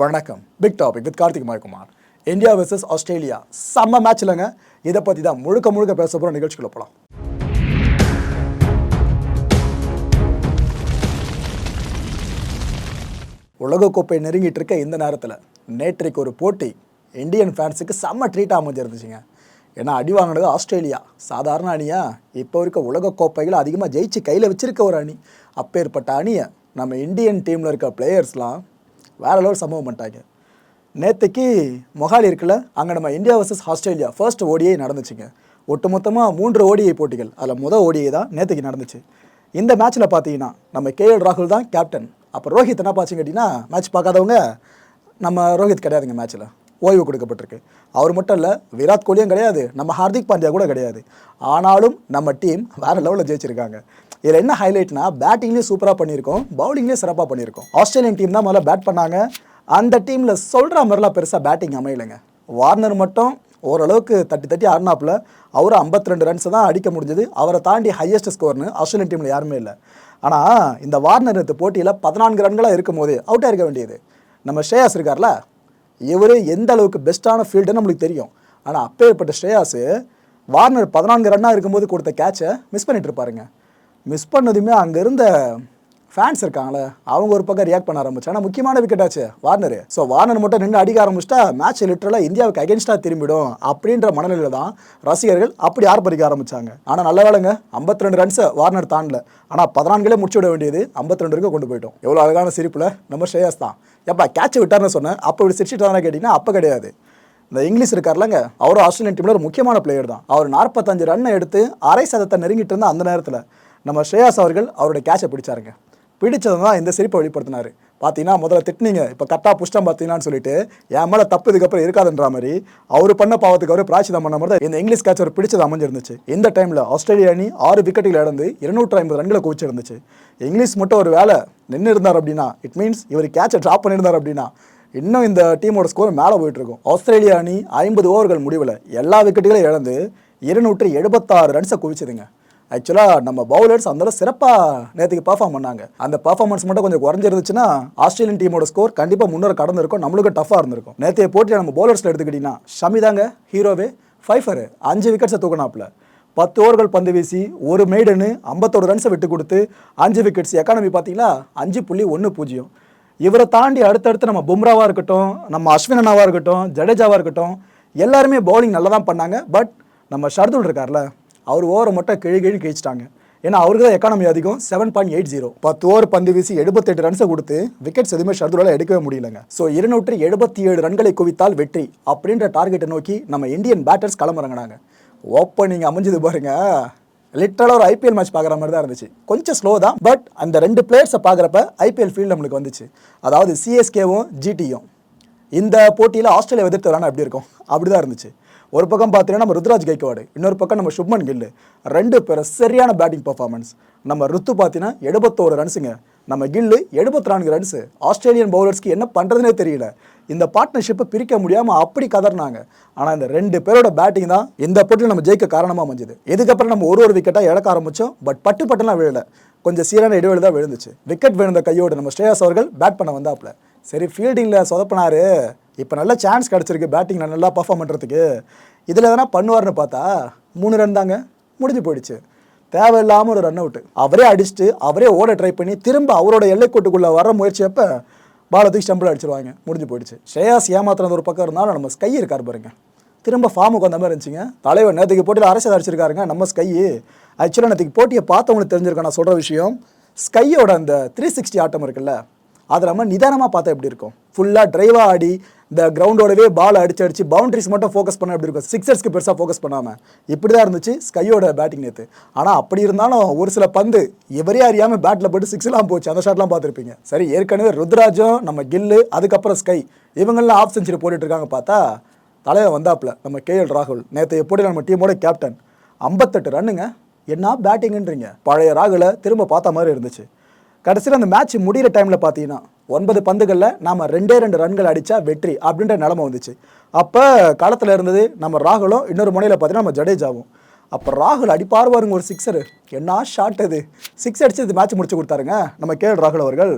வணக்கம். Big topic with Karthik Mayakumar India versus Australia. செம்ம match இல்லைங்க. இதை பற்றி தான் முழுக்க முழுக்க பேச போகிற நிகழ்ச்சிக்குள்ள போகலாம் உலகக்கோப்பை நெருங்கிட்டு இருக்க இந்த நேரத்தில் நேற்றைக்கு ஒரு போட்டி இந்தியன் ஃபேன்ஸுக்கு செம்ம ட்ரீட் அமைஞ்சிருந்துச்சுங்க. ஏன்னா அடி வாங்கினது ஆஸ்திரேலியா. சாதாரண அணியா. இப்போ இருக்க உலகக்கோப்பைகளை அதிகமாக ஜெயிச்சு கையில் வச்சிருக்க ஒரு அணி. அப்பேற்பட்ட அணியை நம்ம இந்தியன் டீமில் இருக்க பிளேயர்ஸ்லாம் வேற லெவல் சம்பவம் பண்ணிட்டாங்க. நேற்றுக்கு மொஹாலி இருக்குல்ல அங்கே நம்ம India versus Australia first ODI நடந்துச்சுங்க. ஒட்டுமொத்தமாக மூன்று ஓடிஐ போட்டிகள். அதில் முதல் ஓடிஐ தான் நேற்றுக்கு நடந்துச்சு. இந்த மேட்ச்சில் பார்த்தீங்கன்னா நம்ம கேஎல் ராகுல் தான் கேப்டன் அப்போ ரோஹித் என்ன பாச்சுங்க கேட்டிங்கன்னா மேட்ச் பார்க்காதவங்க நம்ம ரோஹித் கிடையாதுங்க மேட்ச்சில் ஓய்வு கொடுக்கப்பட்டிருக்கு. அவர் மட்டும் இல்லை விராட் கோலியும் கிடையாது நம்ம ஹார்திக் பாண்டியா கூட கிடையாது. ஆனாலும் நம்ம டீம் வேறு லெவலில் ஜெயிச்சிருக்காங்க. இதில் என்ன ஹைலைட்னா பேட்டிங்லேயும் சூப்பராக பண்ணியிருக்கோம் பவுலிங்லேயும் சிறப்பாக பண்ணியிருக்கோம். ஆஸ்திரேலியன் டீம் தான் முதல்ல பேட் பண்ணாங்க. அந்த டீமில் சொல்கிற மாதிரிலாம் பெருசாக பேட்டிங் அமையலைங்க. வார்னர் மட்டும் ஓரளவுக்கு தட்டி தட்டி ஆடினாப்புல அவரும் 52 ரெண்டு ரன்ஸ் தான் அடிக்க முடிஞ்சது. அவரை தாண்டி ஹையஸ்ட் ஸ்கோர்னு ஆஸ்திரேலியன் டீமில் யாருமே இல்லை. ஆனால் இந்த வார்னர் போட்டியில் பதினான்கு ரன்களாக இருக்கும் போது அவுட்டாக இருக்க வேண்டியது. நம்ம ஸ்ரேயாஸ் இருக்கார்ல இவரே எந்த அளவுக்கு பெஸ்ட்டான ஃபீல்டுன்னு நம்மளுக்கு தெரியும். ஆனால் அப்பேற்பட்ட ஸ்ரேயாஸு வார்னர் பதினான்கு ரன்னாக இருக்கும்போது கொடுத்த கேட்சை மிஸ் பண்ணிட்டு இருப்பாருங்க. மிஸ் பண்ணதுமே அங்கே இருந்த ஃபேன்ஸ் இருக்காங்களே அவங்க ஒரு பக்கம் ரியாக்ட் பண்ண ஆரம்பிச்சு. ஆனால் முக்கியமான விக்கெட் ஆச்சு வார்னர் ஸோ வார்னர் மட்டும் நின்று அடிக்க ஆரம்பிச்சிட்டா மேட்ச் லிட்டரலாக இந்தியாவுக்கு அகேன்ஸ்டாக திரும்பிடும் அப்படின்ற மனநிலையில தான் ரசிகர்கள் அப்படி ஆர்ப்பரிக்க ஆரம்பிச்சாங்க. ஆனால் நல்ல வேலைங்க 52 ரெண்டு ரன்ஸை வார்னர் தாண்டல. ஆனால் பதினான்களே முடிச்சு விட வேண்டியது 52 ரெண்டு வரைக்கும் கொண்டு போயிட்டோம். எவ்வளோ அழகான சிரிப்பில் நம்ம ஸ்ரேயாஸ் தான். எப்பா கேட்ச் விட்டார்னு சொன்னேன் அப்போ இப்படி சிரிச்சிட்டு கேட்டிங்கன்னா அப்போ கிடையாது. இந்த இங்கிலீஷ் இருக்கார்லங்க அவரும் ஆஸ்திரேலியன் டீமில் ஒரு முக்கியமான பிளேயர் தான். அவர் நாற்பத்தஞ்சு ரன்னை எடுத்து அரை சதத்தை நெருங்கிட்டு இருந்த அந்த நேரத்தில் நம்ம ஸ்ரேயாஸ் அவர்கள் அவருடைய கேட்சை பிடிச்சாருங்க. பிடிச்சது தான் இந்த சிரிப்பை வெளிப்படுத்தினார். பார்த்தீங்கன்னா முதல்ல திட்டினீங்க. இப்போ கரெக்டாக புஷ்டம் பார்த்தீங்கன்னா சொல்லிட்டு என் மேலே தப்பு இதுக்கப்புறம் இருக்காதுன்ற மாதிரி அவர் பண்ண பாவத்துக்கு அவர் பிராச்சிதம் பண்ண மாதிரி இந்த இங்கிலீஷ் கேட்ச் அவர் பிடிச்சது அமைஞ்சிருந்துச்சு. இந்த டைமில் ஆஸ்திரேலிய அணி ஆறு விக்கெட்டுகள் இழந்து இருநூற்றி ஐம்பது ரன்களை குவிச்சிருந்துச்சு. இங்கிலீஷ் மட்டும் ஒரு வேலை நின்று இருந்தார் அப்படின்னா இட் மீன்ஸ் இவர் கேட்சை ட்ராப் பண்ணியிருந்தார் அப்படின்னா இன்னும் இந்த டீமோட ஸ்கோர் மேலே போயிட்டுருக்கும். ஆஸ்திரேலியா அணி ஐம்பது ஓவர்கள் முடிவில் எல்லா விக்கெட்டுகளையும் இழந்து இருநூற்றி எழுபத்தாறு ரன்ஸை குவிச்சதுங்க. ஆக்சுவலாக நம்ம பவுலர்ஸ் அந்தளவு சிறப்பாக நேற்றுக்கு பர்ஃபார்ம் பண்ணாங்க. அந்த பர்ஃபார்மன்ஸ் மட்டும் கொஞ்சம் குறைஞ்சிருந்துச்சுன்னா ஆஸ்திரேலியன் டீமோட ஸ்கோர் கண்டிப்பாக முன்னோர் கடந்திருக்கும். நம்மளுக்கு டஃப்பாக இருந்திருக்கும். நேற்றைய போட்டியில் நம்ம பவுலர்ஸில் எடுத்துக்கிட்டிங்கன்னா ஷமிதாங்க ஹீரோவே ஃபைஃபரு அஞ்சு விக்கெட்ஸை தூக்கினாப்புல. பத்து ஓவர்கள் பந்து வீசி ஒரு மெய்டனு ஐம்பத்தோரு ரன்ஸை விட்டு கொடுத்து அஞ்சு விக்கெட்ஸ் எக்கானமி பார்த்தீங்களா அஞ்சு புள்ளி ஒன்று பூஜ்ஜியம். இவரை தாண்டி அடுத்தடுத்து நம்ம பும்ராவாக இருக்கட்டும் நம்ம அஸ்வின் அண்ணாவாக இருக்கட்டும் ஜடேஜாவாக இருக்கட்டும் எல்லாருமே பவுலிங் நல்லா தான் பண்ணாங்க. பட் நம்ம ஷர்துல் இருக்கார்ல அவர் ஓவரை மட்டும் கிழி கிழி கழிச்சிட்டாங்க. ஏன்னா அவருக்கு தான் எக்கானமி அதிகம் செவன் பாயிண்ட் எயிட் ஜீரோ பத்து ஓவர் பந்து வீசி எழுபத்தெட்டு ரன்ஸை கொடுத்து விக்கெட்ஸ் எதுவுமே ஷர்துலால் எடுக்கவே முடியலங்க. ஸோ இருநூற்றி எழுபத்தி ஏழு ரன்களை குவித்தால் வெற்றி அப்படின்ற டார்கெட்டை நோக்கி நம்ம இந்தியன் பேட்டர்ஸ் களமிறங்கினாங்க. ஓப்பனிங் அமைஞ்சது பாருங்க. லிட்டரலாக ஒரு ஐபிஎல் மேட்ச் பார்க்குற மாதிரி தான் இருந்துச்சு. கொஞ்சம் ஸ்லோ தான் பட் அந்த ரெண்டு பிளேயர்ஸை பார்க்குறப்ப ஐபிஎல் ஃபீல்டு நம்மளுக்கு வந்துச்சு. அதாவது சிஎஸ்கேவும் ஜிடியும் இந்த போட்டியில் ஆஸ்திரேலியா எதிர்த்து விளாண்டா எப்படி இருக்கும்? அப்படி தான் இருந்துச்சு. ஒரு பக்கம் பார்த்தீங்கன்னா நம்ம ருத்ராஜ் கைக்வாடு இன்னொரு பக்கம் நம்ம சுப்மன் கில்லு ரெண்டு பேரும் சரியான பேட்டிங் பர்ஃபார்மன்ஸ் நம்ம ருத்து பார்த்தீங்கன்னா எழுபத்தோரு ரன்ஸுங்க நம்ம கில்லு எழுபத்தி நான்கு ரன்ஸு ஆஸ்திரேலியன் பவுலர்ஸ்க்கு என்ன பண்ணுறதுனே தெரியல. இந்த பார்ட்னர்ஷிப்பை பிரிக்க முடியாமல் அப்படி கதறினாங்க ஆனால் இந்த ரெண்டு பேரோட பேட்டிங் தான் இந்த போட்டியில் நம்ம ஜெயிக்க காரணமாக அமைஞ்சது. இதுக்கப்புறம் நம்ம ஒரு ஒரு விக்கெட்டாக இழக்க ஆரம்பித்தோம் பட் பட்டு பட்டுலாம் விழலை. கொஞ்சம் சீரான இடைவெளி தான் விழுந்துச்சு. விக்கெட் விழுந்த கையோடு நம்ம ஸ்ரேயாஸ் அவர்கள் பேட் பண்ண வந்தாப்புல. சரி ஃபீல்டிங்கில் சொதப்பினாரு. இப்போ நல்ல சான்ஸ் கிடச்சிருக்கு. பேட்டிங்கில் நல்லா பர்ஃபார்ம் பண்ணுறதுக்கு இதில் எதனா பண்ணுவார்னு பார்த்தா மூணு ரன் தாங்க. முடிஞ்சு போயிடுச்சு. தேவையில்லாமல் ஒரு ரன் அவுட்டு அவரே அடிச்சுட்டு அவரே ஓட ட்ரை பண்ணி திரும்ப அவரோட எல்லைக்கோட்டுக்குள்ளே வர முயற்சியப்போ பாலை தூக்கி அடிச்சிருவாங்க. முடிஞ்சு போயிடுச்சு. ஸ்ரேயாஸ் ஏமாத்துறது ஒரு பக்கம் இருந்தாலும் நம்ம ஸ்கை இருக்கார் பாருங்க. திரும்ப ஃபார்முக்கு வந்த மாதிரி இருந்துச்சுங்க. தலைவர் நேற்றுக்கு போட்டியில் அரசியல் அடிச்சிருக்காருங்க? நம்ம ஸ்கை ஆக்சுவலாக நேற்றுக்கு போட்டியை பார்த்தவங்களுக்கு தெரிஞ்சிருக்கேன் நான் சொல்கிற விஷயம். ஸ்கையோட அந்த த்ரீ சிக்ஸ்டி ஆட்டம் இருக்குல்ல அது நம்ம நிதானமாக பார்த்தா எப்படி இருக்கும்? ஃபுல்லாக டிரைவாக ஆடி இந்த கிரவுண்டோடவே பால் அடிச்சு அடிச்சு பவுண்டரிஸ் மட்டும் ஃபோக்கஸ் பண்ண எப்படி இருக்கும்? சிக்ஸர்ஸ்க்கு பெருசாக ஃபோக்கஸ் பண்ணாமல் இப்படி தான் இருந்துச்சு ஸ்கையோட பேட்டிங் நேற்று ஆனால் அப்படி இருந்தாலும் ஒரு சில பந்து எவரே அறியாமல் பேட்டில் போட்டு சிக்ஸ்லாம் போச்சு. அந்த ஷாட்லாம் பார்த்துருப்பீங்க. சரி ஏற்கனவே ருத்ராஜும் நம்ம கில்லு அதுக்கப்புறம் ஸ்கை இவங்கெல்லாம் ஆஃப் செஞ்சுரி போட்டுட்ருக்காங்க பார்த்தா தலைவர் வந்தாப்புல நம்ம கேஎல் ராகுல். நேற்று எப்படி நம்ம டீமோட கேப்டன் ஐம்பத்தெட்டு ரன்னுங்க. என்ன பேட்டிங்குன்றீங்க பழைய ராகுலை திரும்ப பார்த்த மாதிரி இருந்துச்சு. கடைசியில் அந்த மேட்ச் முடிகிற டைமில் பார்த்தீங்கன்னா ஒன்பது பந்துகளில் நாம் ரெண்டே ரெண்டு ரன்கள் அடித்தா வெற்றி அப்படின்ற நிலமை வந்துச்சு. அப்போ களத்தில் இருந்தது நம்ம ராகுலும் இன்னொரு முனையில் பார்த்தீங்கன்னா நம்ம ஜடேஜாவும். அப்போ ராகுல் அடிப்பார் பாருங்க ஒரு சிக்ஸரு என்ன ஷாட் அது சிக்ஸ் அடித்து இது மேட்ச் முடிச்சு கொடுத்தாருங்க நம்ம கேஎல் ராகுல் அவர்கள்.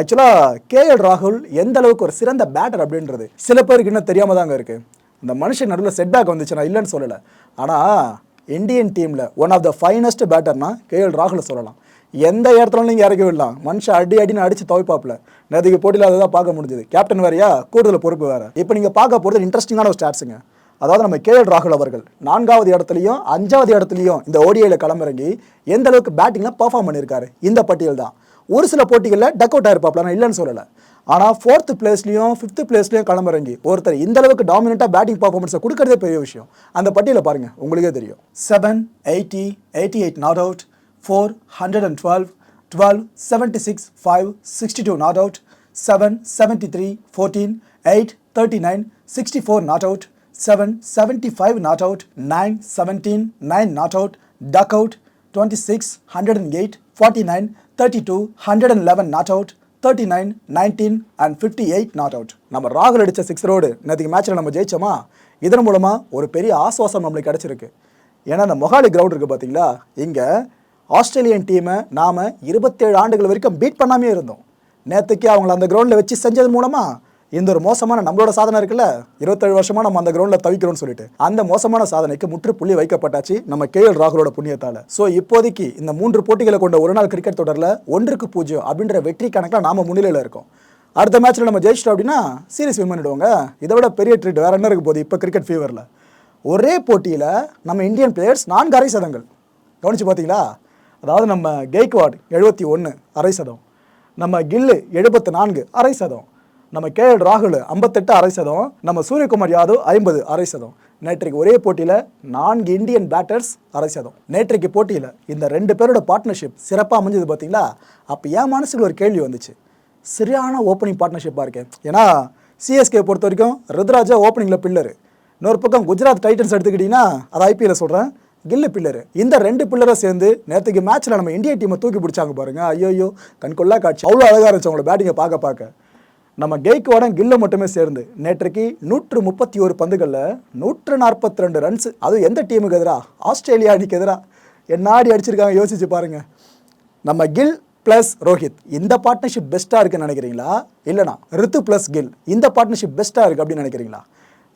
ஆக்சுவலாக கேஎல் ராகுல் எந்த அளவுக்கு ஒரு சிறந்த பேட்டர் அப்படின்றது சில பேருக்கு இன்னும் தெரியாமல் தாங்க இருக்குது இந்த மனுஷன் நடுவில் செட்பேக் வந்துச்சு நான் இல்லைன்னு சொல்லலை. ஆனால் இந்தியன் டீமில் ஒன் ஆஃப் த ஃபைனஸ்ட் பேட்டர்னா கேஎல் ராகுல் சொல்லலாம். எந்த இடத்துல நீங்கள் இறக்கி விடலாம் மனுஷன் அடி அடின்னு அடிச்சு துவைப்பாப்பில். நேற்றுக்கு போட்டியில் அதை தான் பார்க்க முடிஞ்சது. கேப்டன் வேறையா? கூடுதல் பொறுப்பு வேறு. இப்போ நீங்கள் பார்க்க போகிறது இன்ட்ரெஸ்டிங்கான ஒரு ஸ்டாட்ஸுங்க அதாவது நம்ம கேஎல் ராகுல் அவர்கள். நான்காவது இடத்துலையும் அஞ்சாவது இடத்துலையும் இந்த ஓடிஐயில் களமிறங்கி எந்த அளவுக்கு பேட்டிங்கில் பர்ஃபார்ம் பண்ணியிருக்காரு? இந்த பட்டியல் தான். ஒரு சில போட்டிகளில் டக் அவுட் ஆயிருப்பாப்ல நான் இல்லைன்னு சொல்லலை. ஆனால் ஃபோர்த்து பிளேஸ்லையும் ஃபிஃப்த்து பிளேஸ்லையும் களமிறங்கி ஒருத்தர் இந்த அளவுக்கு டாமினண்ட்டாக பேட்டிங் பர்ஃபார்மன்ஸை கொடுக்கறதே பெரிய விஷயம். அந்த பட்டியலை பாருங்கள் உங்களுக்கே தெரியும். Seven eighty eighty eight not out four hundred and twelve twelve seventy six five sixty two not out seven seventy three fourteen eight thirty nine sixty four not out seven seventy five not out nine seventeen nine not out duck out twenty six hundred and eight forty nine thirty two hundred and eleven not out thirty nine nineteen and fifty eight not out நம்ம ராகுல் அடித்த six road நேற்றுக்கு மேட்ச்சில் நம்ம ஜெயிச்சோமா? இதன் மூலமாக ஒரு பெரிய ஆசுவாசம் நம்மளுக்கு கிடச்சிருக்கு. ஏன்னா அந்த மொஹாலி கிரவுண்ட் இருக்குது பார்த்தீங்களா இங்கே ஆஸ்திரேலியன் டீமை நாம் இருபத்தேழு ஆண்டுகள் வரைக்கும் பீட் பண்ணாமே இருந்தோம். நேற்றுக்கே அவங்கள அந்த கிரவுண்டில் வச்சு செஞ்சது மூலமாக இந்த ஒரு மோசமான நம்மளோட சாதனை இருக்குல்ல? இருபத்தேழு வருஷமா நம்ம அந்த கிரவுண்டில் தவிக்கிறோம்னு சொல்லிட்டு. அந்த மோசமான சாதனைக்கு முற்றுப்புள்ளி வைக்கப்பட்டாச்சு நம்ம கேஎல் ராகுலோட புண்ணியத்தால. ஸோ இப்போதைக்கு இந்த மூன்று போட்டிகளை கொண்ட ஒரு நாள் கிரிக்கெட் தொடரில் ஒன்றுக்கு பூஜ்ஜியம் அப்படின்ற வெற்றி கணக்கில் நாம முன்னிலையில் இருக்கோம். அடுத்த மேட்ச்சில் நம்ம ஜெயிச்சிட்டோம் அப்படின்னா சீரியஸ் வின் பண்ணிடுவாங்க. இதை விட பெரிய ட்ரீட் வேற என்ன இருக்க போகுது இப்போ கிரிக்கெட் ஃபீவரில் ஒரே போட்டியில் நம்ம இந்தியன் பிளேயர்ஸ் நான்கு அரை சதங்கள். கவனிச்சு பார்த்தீங்களா அதாவது நம்ம கெய்க்வாட் எழுபத்தி ஒன்று அரை சதம். நம்ம கில்லு எழுபத்து நான்கு அரை சதம். நம்ம கே எல் ராகுல் ஐம்பத்தெட்டு அரை சதம். நம்ம சூரியகுமார் யாதவ் ஐம்பது அரை சதம். நேற்றைக்கு ஒரே போட்டியில் நான்கு இந்தியன் பேட்டர்ஸ் அரை சதம். நேற்றைக்கு போட்டியில் இந்த ரெண்டு பேரோட பார்ட்னர்ஷிப் சிறப்பாக அமைஞ்சது பார்த்தீங்களா அப்போ என் மனசுக்கு ஒரு கேள்வி வந்துச்சு. சரியான ஓப்பனிங் பார்ட்னர்ஷிப்பாக இருக்கேன் ஏன்னா சிஎஸ்கே பொறுத்த வரைக்கும் ருத்ராஜா ஓப்பனிங்கில் பில்லரு. இன்னொரு பக்கம் குஜராத் டைட்டன்ஸ் எடுத்துக்கிட்டிங்கன்னா அதை ஐபிஎல்ல சொல்கிறேன் கில்லு பில்லரு. இந்த ரெண்டு பில்லரை சேர்ந்து நேற்றுக்கு மேட்ச்சில் நம்ம இந்திய டீமை தூக்கி பிடிச்சாங்க பாருங்க. ஐயோ கண்கொள்ளா காட்சி. அவ்வளோ அழகாக இருந்துச்சு அவங்களோட பேட்டிங்கை பார்க்க பார்க்க. நம்ம கெய்க்வாடன் கில்லு மட்டுமே சேர்ந்து நேற்றைக்கு நூற்று முப்பத்தி ஒரு பந்துகளில் நூற்று நாற்பத்தி ரெண்டு ரன்ஸ் அதுவும் எந்த டீமுக்கு எதிராக ஆஸ்திரேலியா அணிக்கு எதிராக என்னாடி அடிச்சிருக்காங்க யோசிச்சு பாருங்கள் நம்ம கில் ப்ளஸ் ரோஹித் இந்த பார்ட்னர்ஷிப் பெஸ்ட்டாக இருக்குன்னு நினைக்கிறீங்களா? இல்லைனா ரித்து ப்ளஸ் கில் இந்த பார்ட்னர்ஷிப் பெஸ்ட்டாக இருக்குது அப்படின்னு நினைக்கிறீங்களா?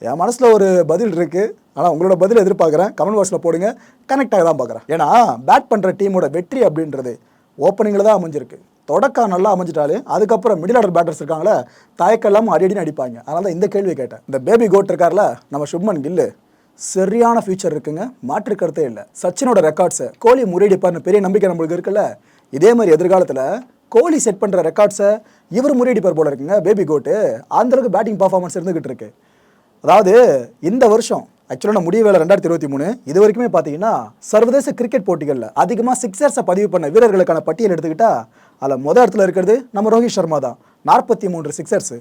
என் மனசில் ஒரு பதில் இருக்குது ஆனால் உங்களோட பதில் எதிர்பார்க்குறேன். கமெண்ட் பாக்ஸில் போடுங்க. கனெக்ட் ஆக தான் பார்க்குறேன். ஏன்னா பேட் பண்ணுற டீமோட வெற்றி அப்படின்றது ஓப்பனிங்கில் தான் அமைஞ்சிருக்கு. தொடக்கம் நல்லா அமைஞ்சிட்டாலே அதுக்கப்புறம் மிடில் ஆர்டர் பேட்டர்ஸ் இருக்காங்களே தயக்கெல்லாம் இல்லாமல் அடிப்பாங்க. அதனால தான் இந்த கேள்வி கேட்டேன். இந்த பேபி கோட் இருக்கார்ல நம்ம சுப்மன் கில்லு சரியான ஃபியூச்சர் இருக்குங்க. மாற்று கருத்தே இல்லை. சச்சினோட ரெக்கார்ட்ஸை கோலி முறியடிப்பார்னு பெரிய நம்பிக்கை நம்மளுக்கு இருக்குல்ல. இதே மாதிரி எதிர்காலத்தில் கோலி செட் பண்ணுற ரெக்கார்ட்ஸை இவர் முறியடிப்பார் போல இருக்குங்க பேபி கோட்டு அந்தளவுக்கு பேட்டிங் பர்ஃபார்மன்ஸ் இருந்துகிட்டு இருக்குது அதாவது இந்த வருஷம் ஆக்சுவலாக நான் முடிய வேலை ரெண்டாயிரத்தி இருபத்தி மூணு இது வரைக்குமே பார்த்தீங்கன்னா சர்வதேச கிரிக்கெட் போட்டிகளில் அதிகமாக சிக்ஸர்ஸை பதிவு பண்ண வீரர்களுக்கான பட்டியல் எடுத்துக்கிட்டா அதில் முதல் இடத்துல இருக்கிறது நம்ம ரோஹித் சர்மா தான். நாற்பத்தி மூன்று சிக்ஸர்ஸு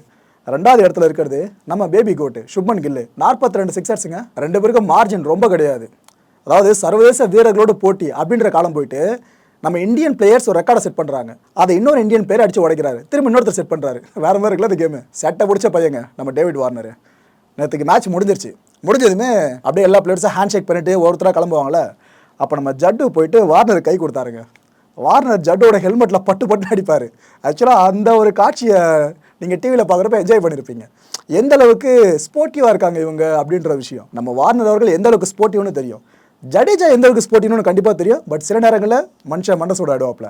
ரெண்டாவது இடத்துல இருக்கிறது நம்ம பேபி கோட்டு சுப்மன் கில்லு நாற்பத்தி ரெண்டு சிக்ஸர்ஸுங்க ரெண்டு பேருக்கும் மார்ஜின் ரொம்ப கிடையாது. அதாவது சர்வதேச வீரர்களோட போட்டி அப்படின்ற காலம் போயிட்டு நம்ம இந்தியன் பிளேயர்ஸ் ஒரு ரெக்கார்டை செட் பண்ணுறாங்க அதை இன்னொரு இந்தியன் பிளேயர் அடித்து உடைக்கிறாரு. திரும்ப இன்னொருத்தர் செட் பண்ணுறாரு வேற மாதிரி இருக்குல்ல அந்த கேமு செட்டை பிடிச்ச பையங்க நம்ம டேவிட் வார்னர். நேற்றுக்கு மேட்ச் முடிஞ்சிருச்சு. முடிஞ்சதுமே அப்படியே எல்லா பிளேயர்ஸும் ஹேண்ட் ஷேக் பண்ணிட்டு ஒருத்தராக கிளம்புவாங்களே அப்போ நம்ம ஜட்டு போயிட்டு வார்னர் கை கொடுத்தாருங்க. வார்னர் ஜட்டோட ஹெல்மெட்டில் பட்டு பட்டு அடிப்பார். ஆக்சுவலாக அந்த ஒரு காட்சியை நீங்கள் டிவியில் பார்க்குறப்ப என்ஜாய் பண்ணியிருப்பீங்க எந்த அளவுக்கு ஸ்போர்ட்டிவாக இருக்காங்க இவங்க அப்படின்ற விஷயம். நம்ம வார்னர் அவர்கள் எந்த அளவுக்கு ஸ்போர்ட்டிவ்னு தெரியும். ஜடேஜா எந்த அளவுக்கு ஸ்போர்ட்டிவ்னு கண்டிப்பாக தெரியும். பட் சில நேரங்களில் மனுஷன் மண்டசோட ஆடுவாப்ல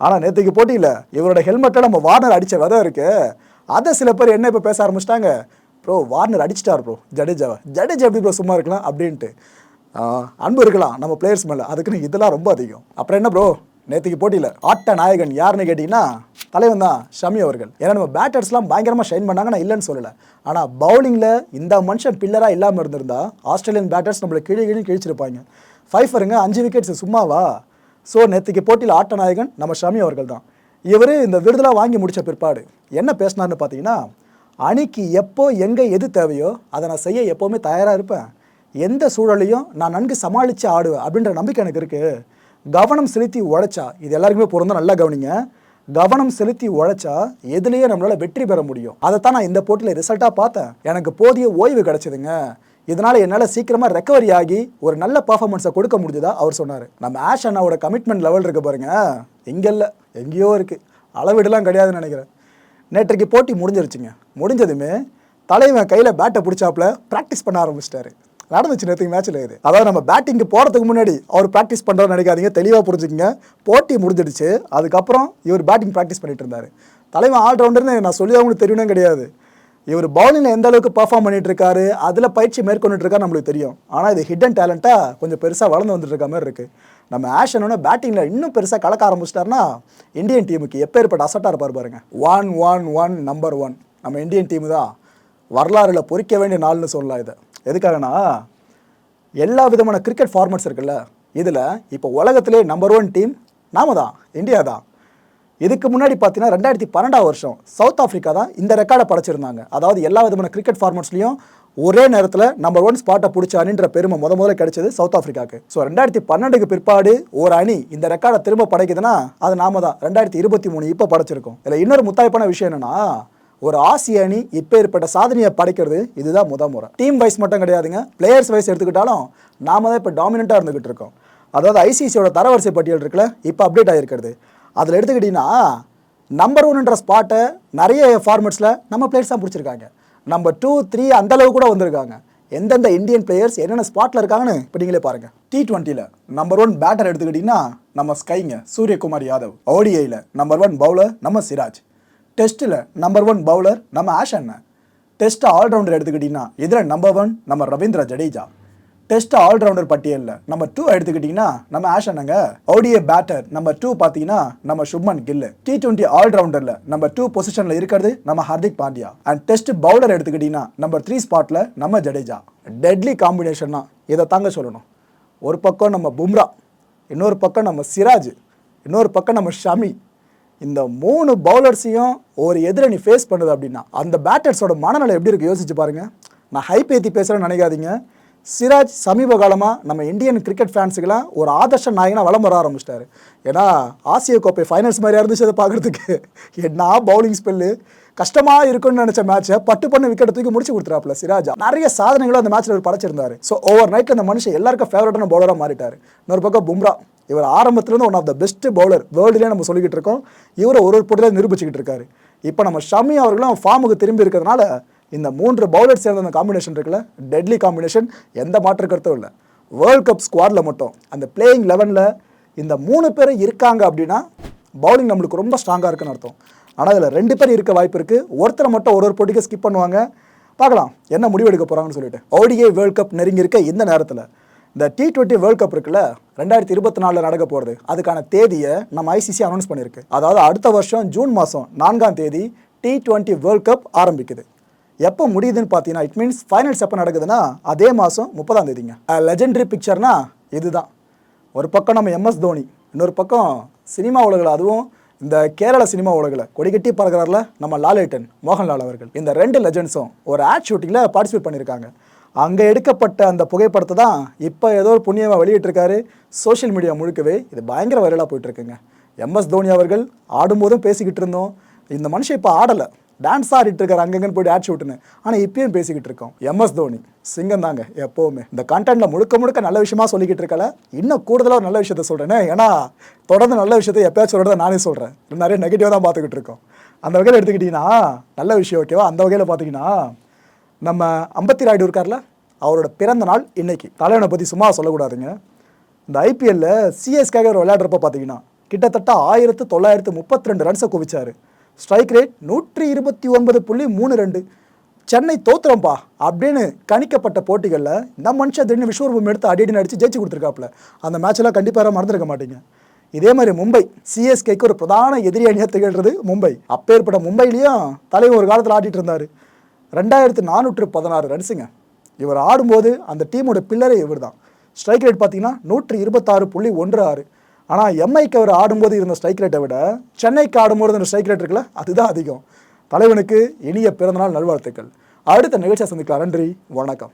ஆனால் நேற்றுக்கு போட்டியில் இவரோட ஹெல்மெட்டில் நம்ம வார்னர் அடித்த விதம் இருக்குது அதை சில பேர் என்ன இப்போ பேச ஆரம்பிச்சிட்டாங்க? ப்ரோ வார்னர் அடிச்சிட்டார் ப்ரோ ஜடேஜாவை. ஜடேஜா எப்படி ப்ரோ சும்மா இருக்கலாம் அப்படின்ட்டு. அன்பு இருக்கலாம் நம்ம பிளேயர்ஸ் மேலே. அதுக்குன்னு இதெல்லாம் ரொம்ப அதிகம். அப்புறம் என்ன ப்ரோ நேற்றுக்கு போட்டியில் ஆட்ட நாயகன் யாருன்னு கேட்டிங்கன்னா தலைவன் தான் ஷமி அவர்கள். ஏன்னா நம்ம பேட்டர்ஸ்லாம் பயங்கரமாக ஷைன் பண்ணாங்க நான் இல்லைன்னு சொல்லலை. ஆனால் பவுலிங்கில் இந்த மனுஷன் பில்லராக இல்லாமல் இருந்திருந்தா ஆஸ்திரேலியன் பேட்டர்ஸ் நம்மளை கிழி கிழி கிழிச்சிருப்பாங்க. ஃபைஃபருங்க அஞ்சு விக்கெட்ஸ் சும்மாவா? ஸோ நேற்றுக்கு போட்டியில் ஆட்ட நாயகன் நம்ம ஷமி அவர்கள் தான். இவர் இந்த விருதெல்லாம் வாங்கி முடித்த பிற்பாடு என்ன பேசினார்னு பார்த்தீங்கன்னா அணிக்கு எப்போ எங்கே எது தேவையோ அதை நான் செய்ய எப்போவுமே தயாராக இருப்பேன். எந்த சூழலையும் நான் நன்கு சமாளித்து ஆடுவேன் அப்படின்ற நம்பிக்கை எனக்கு இருக்குது கவனம் செலுத்தி உழைச்சா இது எல்லாருக்குமே பொருந்தும் நல்லா கவனிங்க. கவனம் செலுத்தி உழைச்சா எதுலேயே நம்மளால் வெற்றி பெற முடியும். அதைத்தான் நான் இந்த போட்டியில் ரிசல்ட்டாக பார்த்தேன். எனக்கு போதிய ஓய்வு கிடச்சிதுங்க. இதனால் என்னால் சீக்கிரமாக ரெக்கவரி ஆகி ஒரு நல்ல பர்ஃபார்மன்ஸை கொடுக்க முடிஞ்சதா அவர் சொன்னார். நம்ம ஆஷ் அண்ணாவோட கமிட்மெண்ட் லெவல் இருக்க பாருங்க. எங்கே இல்லை எங்கேயோ இருக்குது அளவீடுலாம் கிடையாதுன்னு நினைக்கிறேன். நேற்றைக்கு போட்டி முடிஞ்சிருச்சுங்க. முடிஞ்சதுமே தலைவன் கையில் பேட்டை பிடிச்சாப்புல ப்ராக்டிஸ் பண்ண ஆரம்பிச்சிட்டாரு. நடந்துச்சு நேற்றுக்கு மேட்ச்சில் இது. அதாவது நம்ம பேட்டிங்க்கு போகிறதுக்கு முன்னாடி அவர் ப்ராக்டிஸ் பண்ணுறோன்னு நினைக்காதீங்க தெளிவாக புரிஞ்சுக்கங்க. போட்டி முடிஞ்சிடுச்சு. அதுக்கப்புறம் இவர் பேட்டிங் ப்ராக்டிஸ் பண்ணிட்டு இருந்தார். தலைவன் ஆல்ரவுண்டர்னு நான் சொல்லி அவங்களுக்கு தெரியணும் கிடையாது. இவர் பவுலிங்கில் எந்த அளவுக்கு பர்ஃபார்ம் பண்ணிட்டு இருக்காரு அதில் பயிற்சி மேற்கொண்டுட்டு இருக்கா நம்மளுக்கு தெரியும். ஆனால் இது ஹிடன் டேலண்ட்டாக கொஞ்சம் பெருசாக வளர்ந்து வந்துட்டு இருக்க மாதிரி இருக்குது நம்ம ஆஷனோட பேட்டிங்கில் இன்னும் பெருசாக கலக்க ஆரம்பிச்சிட்டாருன்னா இந்தியன் டீமுக்கு எப்பேற்பட்ட அசட்டாக இருப்பார் பாருங்க. One one one number one நம்ம இந்தியன் டீமு தான் வரலாறில் பொறிக்க வேண்டிய நாள்னு சொல்லலாம் இதை. எதுக்காகனா எல்லா விதமான கிரிக்கெட் ஃபார்மட்ஸ் இருக்குல்ல இதில் இப்போ உலகத்திலே நம்பர் ஒன் டீம் நாம தான் இந்தியா தான். இதுக்கு முன்னாடி பார்த்தீங்கன்னா ரெண்டாயிரத்தி பன்னெண்டாம் வருஷம் சவுத் ஆஃப்ரிக்கா தான் இந்த ரெக்கார்டை படைச்சிருந்தாங்க. அதாவது எல்லா விதமான கிரிக்கெட் ஃபார்மட்ஸ்லையும் ஒரே நேரத்தில் நம்பர் ஒன் ஸ்பாட்டை பிடிச்ச அணின்ற பெருமை முத முதல்ல கிடைச்சது சவுத் ஆஃப்ரிக்காக்கு ஸோ ரெண்டாயிரத்தி பன்னெண்டுக்கு பிற்பாடு ஒரு அணி இந்த ரெக்கார்டை திரும்ப படைக்குதுன்னா அது நாம தான். ரெண்டாயிரத்தி இருபத்தி மூணு இப்போ படைச்சிருக்கோம். இதில் இன்னொரு முத்தாய்ப்பான விஷயம் என்னன்னா ஒரு ஆசிய அணி இப்போ ஏற்பட்ட சாதனையை படைக்கிறது இதுதான் முத முறை. டீம் வைஸ் மட்டும் கிடையாதுங்க. பிளேயர்ஸ் வைஸ் எடுத்துக்கிட்டாலும் நாம தான் இப்போ டாமினண்ட்டாக இருந்துகிட்டு இருக்கோம். அதாவது ஐசிசியோட தரவரிசை பட்டியல் இருக்குல்ல இப்போ அப்டேட் ஆகிருக்கிறது அதில் எடுத்துக்கிட்டிங்கன்னா நம்பர் ஒன்ன்ற ஸ்பாட்டை நிறைய ஃபார்மெட்ஸில் நம்ம பிளேயர்ஸ் தான் பிடிச்சிருக்காங்க. நம்பர் டூ த்ரீ அளவு கூட வந்திருக்காங்க. எந்தெந்த இந்தியன் பிளேயர்ஸ் என்னென்ன ஸ்பாட்டில் இருக்காங்கன்னு இப்போ நீங்களே பாருங்கள் டி டுவெண்ட்டியில் நம்பர் ஒன் பேட்டர் எடுத்துக்கிட்டிங்கன்னா நம்ம ஸ்கைங்க சூரியகுமார் யாதவ். ஓடிஐயில் நம்பர் ஒன் பவுலர் நம்ம சிராஜ். டெஸ்ட்டில் நம்பர் ஒன் பவுலர் நம்ம ஆஷ் அண்ணன். டெஸ்ட் ஆல்ரவுண்டர் எடுத்துக்கிட்டிங்கன்னா இதில் நம்பர் ஒன் நம்ம ரவீந்திர ஜடேஜா. டெஸ்ட் ஆல்ரவுண்டர் பட்டியலில் நம்பர் டூ எடுத்துக்கிட்டிங்கன்னா நம்ம ஆஷ் அண்ணங்க. ஓடிஏ பேட்டர் நம்பர் டூ பார்த்தீங்கன்னா நம்ம சுப்மன் கில்லு. டி டுவெண்ட்டி ஆல்ரவுண்டரில் நம்பர் டூ பொசிஷனில் இருக்கிறது நம்ம Hardik Pandya. And test bowler எடுத்துக்கிட்டிங்கன்னா நம்பர் த்ரீ ஸ்பாட்டில் நம்ம ஜடேஜா. டெட்லி காம்பினேஷன்னா இதை தாங்க சொல்லணும். ஒரு பக்கம் நம்ம பும்ரா இன்னொரு பக்கம் நம்ம சிராஜ் இன்னொரு பக்கம் நம்ம ஷமி. இந்த மூணு பவுலர்ஸையும் ஒரு எதிரணி ஃபேஸ் பண்ணுது அப்படின்னா அந்த பேட்டர்ஸோட மனநிலை எப்படி இருக்கு? யோசிச்சு பாருங்க. நான் ஹைப் ஏற்றி பேசுகிறேன்னு நினைக்காதீங்க. சிராஜ் சமீப காலமாக நம்ம இந்தியன் கிரிக்கெட் ஃபேன்ஸுக்கெல்லாம் ஒரு ஆதர்ஷ நாயகனாக வளம் வர ஆரம்பிச்சிட்டாரு. ஏன்னா ஆசிய கோப்பை ஃபைனல்ஸ் மாதிரி இருந்துச்சு அதை பார்க்குறதுக்கு. என்ன பவுலிங் ஸ்பெல்லு கஷ்டமாக இருக்கும்னு நினச்ச மேட்சை பட்டு பண்ண விக்கெட் தூக்கி முடிச்சு கொடுத்துறாப்ல சிராஜா. நிறைய சாதனைகளும் அந்த மேட்ச்சில் அவர் படைச்சிருந்தாரு. ஸோ ஓவர் நைட்டில் அந்த மனுஷன் எல்லாருக்கும் ஃபேவரட்டான பவுலராக மாறிட்டார். இன்னொரு பக்கம் பும்ரா. இவர் ஆரம்பத்துலேருந்து one of the best bowler வேர்ல்டுலேயே நம்ம சொல்லிக்கிட்டு இருக்கோம். இவரை ஒரு ஒரு போட்டியில் நிரூபிச்சுக்கிட்டு இருக்காரு. இப்போ நம்ம ஷமி அவர்களும் ஃபார்முக்கு திரும்பி இருக்கிறதுனால இந்த மூன்று பவுலர் சேர்ந்த அந்த காம்பினேஷன் இருக்குல்ல டெட்லி காம்பினேஷன் எந்த மாற்று கருத்தும் இல்லை. வேர்ல்ட் கப் ஸ்குவாடில் மட்டும் அந்த பிளேயிங் லெவனில் இந்த மூணு பேரும் இருக்காங்க அப்படின்னா பவுலிங் நம்மளுக்கு ரொம்ப ஸ்ட்ராங்காக இருக்குன்னு அர்த்தம். ஆனால் அதில் ரெண்டு பேர் இருக்க வாய்ப்பு இருக்குது ஒருத்தரை மட்டும் ஒரு ஒரு போட்டிக்கு ஸ்கிப் பண்ணுவாங்க. பார்க்கலாம் என்ன முடிவெடுக்க போகிறாங்கன்னு சொல்லிட்டு. ஓடிஐ வேர்ல்ட் கப் நெருங்கி இருக்க இந்த நேரத்தில். இந்த டி டுவெண்ட்டி வேர்ல்ட் கப் இருக்குல்ல ரெண்டாயிரத்தி இருபத்தி நாலில் நடக்க போகிறது அதுக்கான தேதியை நம்ம ஐசிசி அனௌன்ஸ் பண்ணியிருக்கு. அதாவது அடுத்த வருஷம் ஜூன் மாதம் நான்காம் தேதி டி டுவெண்ட்டி வேர்ல்ட் கப் ஆரம்பிக்குது. எப்போ முடியுதுன்னு பார்த்தீங்கன்னா இட் மீன்ஸ் ஃபைனல்ஸ் எப்போ நடக்குதுன்னா அதே மாதம் முப்பதாம் தேதிங்க. லெஜெண்டரி பிக்சர்னா இதுதான். ஒரு பக்கம் நம்ம எம்எஸ் தோனி இன்னொரு பக்கம் சினிமா உலகில் அதுவும் இந்த கேரள சினிமா உலகில் கொடிகட்டி பறக்கிறாரில் நம்ம லாலேட்டன் மோகன்லால் அவர்கள். இந்த ரெண்டு லெஜெண்ட்ஸும் ஒரு ஆட் ஷூட்டிங்கில் பார்ட்டிசிபேட் பண்ணியிருக்காங்க. அங்கே எடுக்கப்பட்ட அந்த புகைப்படத்தை தான் இப்போ ஏதோ ஒரு புண்ணியமாக வெளியிட்டிருக்காரு. சோஷியல் மீடியா முழுக்கவே இது பயங்கர வைரலாக போயிட்டுருக்குங்க. எம்எஸ் தோனி அவர்கள் ஆடும்போதும் பேசிக்கிட்டு இருந்தோம். இந்த மனுஷன் இப்போ ஆடலை. டான்ஸ் ஆடிட்டு இருக்காரு அங்கங்கன்னு போயிட்டு ஆட் ஷூட்டுன்னு ஆனால் இப்பயும் பேசிக்கிட்டு இருக்கோம். எம்எஸ் தோனி சிங்கம் தாங்க எப்போவுமே. இந்த கண்டென்ட்ல முழுக்க முழுக்க நல்ல விஷயமா சொல்லிக்கிட்டு இருக்கல. இன்னும் கூடுதலாக ஒரு நல்ல விஷயத்த சொல்கிறேன்னு ஏன்னா தொடர்ந்து நல்ல விஷயத்தை எப்பயாச்சும் சொல்கிறத நானே சொல்கிறேன் நிறைய நெகட்டிவாக தான் பார்த்துக்கிட்டு இருக்கோம். அந்த வகையில் எடுத்துக்கிட்டிங்கன்னா நல்ல விஷயம் ஓகேவா அந்த வகையில் பார்த்தீங்கன்னா நம்ம அம்பத்தி ராய்டு இருக்கார்ல அவரோட பிறந்த நாள் இன்னைக்கு. தலைவனை பற்றி சும்மா சொல்லக்கூடாதுங்க. இந்த ஐபிஎல்ல சிஎஸ்காக ஒரு விளையாடுறப்ப பார்த்தீங்கன்னா கிட்டத்தட்ட ஆயிரத்து தொள்ளாயிரத்து முப்பத்தி ரெண்டு ரன்ஸை குவிச்சார். ஸ்ட்ரைக் ரேட் நூற்றி இருபத்தி ஒன்பது புள்ளி மூணு ரெண்டு. சென்னை தோத்துறோம்ப்பா அப்படின்னு கணிக்கப்பட்ட போட்டிகளில் இந்த மனுஷன் திடீர்னு விஸ்வரூபம் எடுத்து அடி அடித்து ஜெயிச்சு கொடுத்துருக்காப்புல. அந்த மேட்செல்லாம் கண்டிப்பாக மறந்துருக்க மாட்டீங்க. இதே மாதிரி மும்பை சிஎஸ்கேக்கு ஒரு பிரதான எதிரி அணியாக திகழ்றது மும்பை. அப்பேற்பட்ட மும்பையிலையும் தலைவர் ஒரு காலத்தில் ஆடிட்டு இருந்தார். ரெண்டாயிரத்து நானூற்று பதினாறு ரன்ஸுங்க. இவர் ஆடும்போது அந்த டீமோட பில்லரே இவர் தான் ஸ்ட்ரைக் ரேட் பார்த்தீங்கன்னா நூற்றி இருபத்தாறு புள்ளி ஒன்று ஆறு. ஆனால் எம்ஐக்கு அவர் ஆடும்போது இருந்த ஸ்ட்ரைக் ரேட்டை விட சென்னைக்கு ஆடும்போது இருந்த ஸ்ட்ரைக் ரேட் இருக்குல்ல அதுதான் அதிகம். தலைவனுக்கு இனிய பிறந்தநாள் நல்வாழ்த்துக்கள். அடுத்த நிகழ்ச்சியை சந்திக்கலாம். நன்றி வணக்கம்.